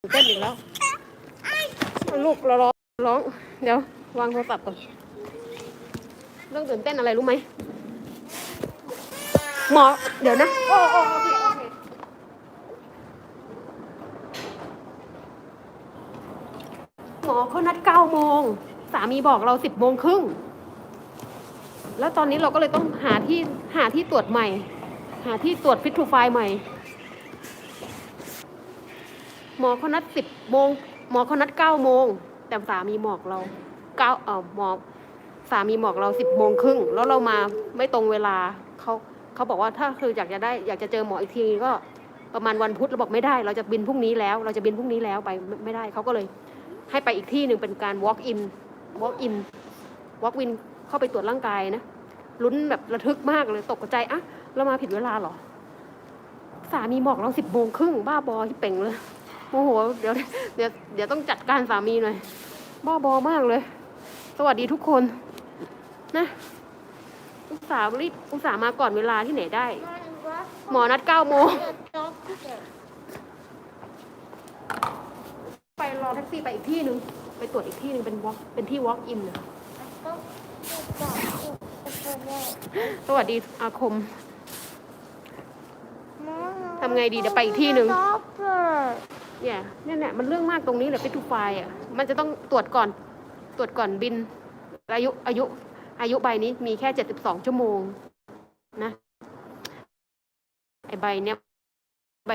เต้นอีกแล้วลูกเราร้องร้อง เดี๋ยว วางโทรศัพท์ก่อนเรื่องตื่นเต้นอะไรรู้ไหมหมอเดี๋ยวนะโอ้โอโอเคโอเคหมอเขานัดเก้าโมงสามีบอกเราสิบโมงครึ่งแล้วตอนนี้เราก็เลยต้องหาที่หาที่ตรวจใหม่ หาที่ตรวจฟิตทูไฟใหม่ หมอเขานัดสิบโมงหมอเขานัดเก้าโมง แต่สามีบอกเราเก้าเออหมอสามีบอกเราสิบโมงครึ่งแล้วเรามาไม่ตรงเวลาเขาเขาบอกว่าถ้าคืออยากจะได้อยากจะเจอหมออีกทีก็ประมาณวันพุธเราบอกไม่ได้ เราจะบินพรุ่งนี้แล้ว เราจะบินพรุ่งนี้แล้วไปไม่ไม่ได้เขาก็เลย ให้ไปอีกที่หนึ่งเป็นการ walk in walk in walk in เข้าไปตรวจร่างกายนะลุ้นแบบระทึกมากเลยตกใจอะเรามาผิดเวลาเหรอ สามีบอกเราสิบโมงครึ่งบ้าบอที่เป่งเลย โมโห เดี๋ยวเดี๋ยวเดี๋ยวต้องจัดการสามีหน่อย บ้าบอมากเลย สวัสดีทุกคน นะ อุตส่าห์รีบอุตส่าห์มาก่อนเวลาที่ไหนได้ หมอนัดเก้าโมง ไปรอแท็กซี่ไปอีกที่หนึ่ง ไปตรวจอีกที่หนึ่งเป็น walk เป็นที่ walk in นะสวัสดีอาคมทำไงดีเดี๋ยวไปอีกที่หนึ่ง เนี่ยเนี่ยเนี่ยมันเรื่องมากตรงนี้แหละฟิทูไฟอะมันจะต้องตรวจก่อนตรวจก่อนบิน อายุอายุอายุใบนี้มีแค่เจ็ดสิบสองชั่วโมงนะไอใบเนี้ยใบ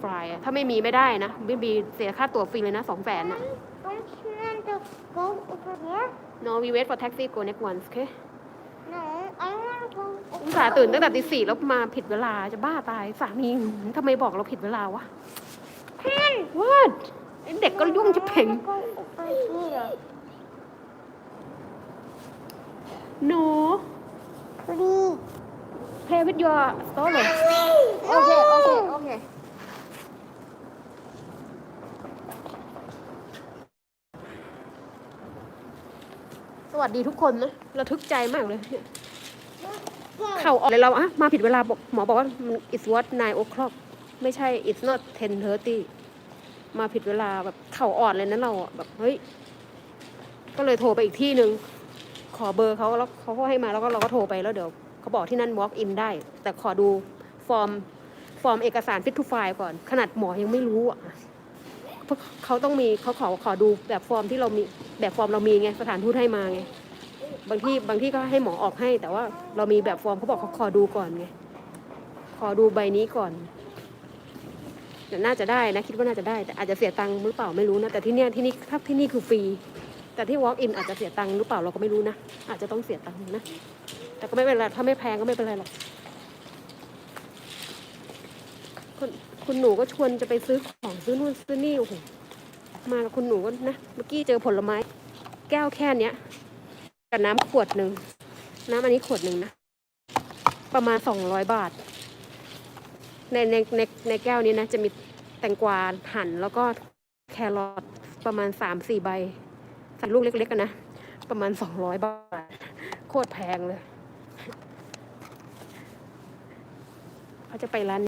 ไฟอะถ้าไม่มีไม่ได้นะไม่มีเสียค่าตั๋วฟรีเลยนะสองแสนอะ Don't you want to go over here? no we wait for taxi go next once okay No, I want to go อุตส่าห์ตื่นตั้งแต่ตีสี่แล้วมาผิดเวลาจะบ้าตายสามีทำไมบอกเราผิดเวลาวะ Pen. What? เด็กก็ยุ่งจะเพ่ง No. Please. Play with your stroller. Okay. Okay. สวัสดีทุกคนนะระทึกใจมากเลยเข่าออกเลยเราอะมาผิดเวลาหมอบอกว่า it's what nine o'clock ไม่ใช่ it's not ten thirty มาผิดเวลาแบบเข่าอ่อนเลยนะเราอะแบบเฮ้ย ก็เลยโทรไปอีกที่หนึ่งขอเบอร์เขาแล้วเขาก็ให้มาแล้วก็เราก็โทรไปแล้วเดี๋ยวเขาบอกที่นั่น walk in ได้ แต่ขอดูฟอร์มฟอร์มเอกสาร fit to file ก่อน ขนาดหมอยังไม่รู้อะเพราะเขาต้องมีเขาขอขอดูแบบฟอร์มที่เรามีแบบฟอร์มเรามีไงสถานทูตให้มาไงบางที่บางที่ก็ให้หมอออกให้ แต่ว่าเรามีแบบฟอร์มเขาบอกเขาขอดูก่อนไงขอดูใบนี้ก่อน น่าจะได้นะคิดว่าน่าจะได้แต่อาจจะเสียตังค์หรือเปล่าไม่รู้นะแต่ที่เนี้ยที่นี่ถ้าที่นี่คือฟรีแต่ที่ walk in อาจจะเสียตังค์หรือเปล่าเราก็ไม่รู้นะอาจจะต้องเสียตังค์นะแต่ก็ไม่เป็นไรถ้าไม่แพงก็ไม่เป็นไรหรอกคุณคุณหนูก็ชวนจะไปซื้อของซื้อนู่นซื้อนี่โอ้โหมากับคุณหนูก็นะเมื่อกี้เจอผลไม้ แก้วแค่เนี้ยกับน้ำขวดหนึ่งน้ำอันนี้ขวดหนึ่งนะประมาณสองร้อยบาท ในในในในแก้วนี้นะ จะมีแตงกวาหั่นแล้วก็แครอทประมาณสามสี่ใบใส่ลูกเล็กๆกันนะ ประมาณสองร้อยบาท โคตรแพงเลย เขาจะไปร้าน